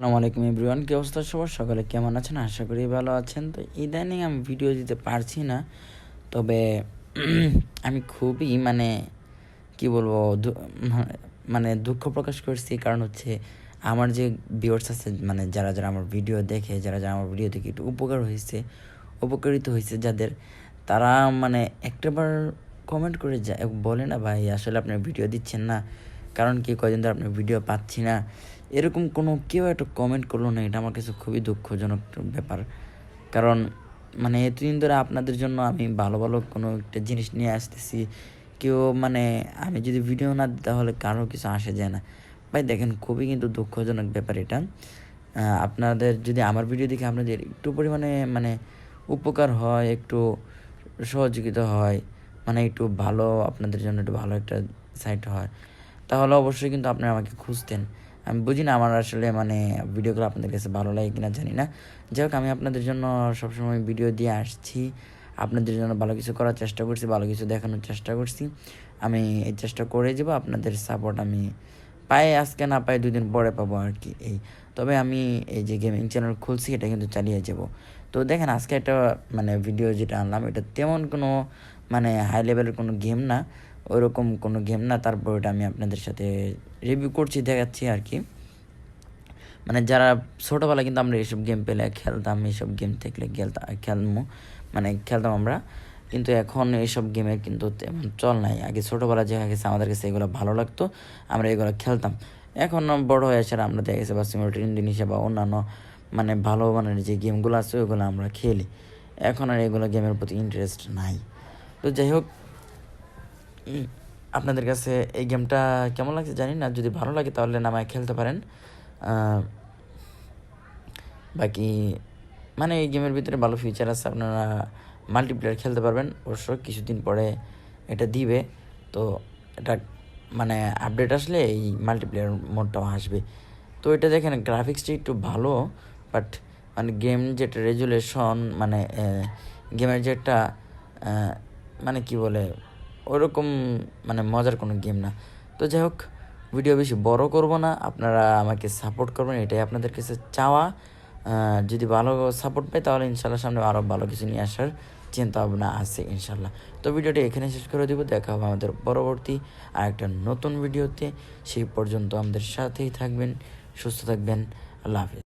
আসসালামু আলাইকুম এভরিওয়ান, কি অবস্থা সবার? সকালে কেমন আছেন? আশা করি ভালো আছেন। তো ইদানিং আমি ভিডিও দিতে পারছি না, তবে আমি খুবই মানে কি বলব মানে দুঃখ প্রকাশ করছি। কারণ হচ্ছে আমার যে ভিউয়ার্স আছে মানে যারা যারা আমার ভিডিও দেখে, যারা যারা আমার ভিডিও দেখে একটু উপকার হয়েছে উপকারিত হয়েছে যাদের, তারা মানে একটাবার কমেন্ট করে যায়, বলে না, ভাই, আসলে আপনার ভিডিও দিচ্ছেন না। কারণ কি, কয়দিন ধরে আপনার ভিডিও পাচ্ছি না। এরকম কোনো কেউ একটা কমেন্ট করল না, এটা আমার কাছে খুবই দুঃখজনক ব্যাপার। কারণ মানে এতদিন ধরে আপনাদের জন্য আমি ভালো ভালো কোনো একটা জিনিস নিয়ে আসতেছি। কেউ মানে আমি যদি ভিডিও না দিই তাহলে কারও কিছু আসে যায় না। ভাই দেখেন, খুবই কিন্তু দুঃখজনক ব্যাপার এটা। আপনাদের যদি আমার ভিডিও দেখে আপনাদের একটু পরিমাণে মানে উপকার হয়, একটু সহযোগিতা হয় মানে একটু ভালো, আপনাদের জন্য একটু ভালো একটা সাইট হয়, তাহলে অবশ্যই কিন্তু আপনারা আমাকে খুঁজতেন। আমি বুঝি না আমার আসলে মানে ভিডিওগুলো আপনাদের কাছে ভালো লাগে কিনা জানি না। যাই হোক, আমি আপনাদের জন্য সবসময় ভিডিও দিয়ে আসছি। আপনাদের জন্য ভালো কিছু করার চেষ্টা করছি, ভালো কিছু দেখানোর চেষ্টা করছি। আমি এই চেষ্টা করে যাব, আপনাদের সাপোর্ট আমি পাই, আজকে না পাই দুদিন পরে পাবো আর কি এই। তবে আমি এই যে গেমিং চ্যানেল খুলছি, এটা কিন্তু চালিয়ে যাব। তো দেখেন, আজকে একটা মানে ভিডিও যেটা আনলাম, এটা তেমন কোনো মানে হাই লেভেলের কোনো গেম না। ওইরকম কোনো গেম না, তারপর এটা আমি আপনাদের সাথে রিভিউ করছি, দেখাচ্ছি আর কি। মানে যারা ছোটোবেলা কিন্তু আমরা এইসব গেম পেলে খেলতাম এইসব গেম থাকলে খেলতাম খেলমো মানে খেলতাম আমরা। কিন্তু এখন এইসব গেমের কিন্তু তেমন চল নাই। আগে ছোটোবেলা যে গেছে আমাদের কাছে এগুলো ভালো লাগতো, আমরা এগুলো খেলতাম। এখন বড় হয়ে আসার আমরা দেখা গেছে বা সিমোটের ইন্দোনেশিয়া বা অন্যান্য মানে ভালো মানের যে গেমগুলো আছে, ওগুলো আমরা খেলি। এখন আর এগুলো গেমের প্রতি ইন্টারেস্ট নাই। তো যাই হোক আপনাদের কাছে এই গেমটা কেমন লাগছে জানি না, যদি ভালো লাগে তাহলে নামায় খেলতে পারেন। বাকি মানে এই গেমের ভিতরে ভালো ফিচার আছে, আপনারা মাল্টিপ্লেয়ার খেলতে পারবেন। অবশ্য কিছুদিন পরে এটা দিবে, তো এটা মানে আপডেট আসলে এই মাল্টিপ্লেয়ার মোডটাও আসবে। তো এটা দেখেন গ্রাফিক্সটা একটু ভালো বাট মানে গেম যেটা রেজুলেশন মানে গেমের যেটা মানে কি বলে ওরকম মানে মজার কোনো গেম না। তো যাই হোক ভিডিও বেশি বড় করব না, আপনারা আমাকে সাপোর্ট করবেন, এটাই আপনাদের কাছে চাওয়া। যদি ভালো সাপোর্ট পাই, তাহলে ইনশাল্লাহ সামনে আরও ভালো কিছু নিয়ে আসার চিন্তা ভাবনা আছে ইনশাল্লাহ। তো ভিডিওটি এখানে শেষ করে দিব, দেখা হবে আমাদের পরবর্তী আর একটা নতুন ভিডিওতে সেই পর্যন্ত আমাদের সাথেই থাকবেন, সুস্থ থাকবেন, আল্লাহ হাফিজ।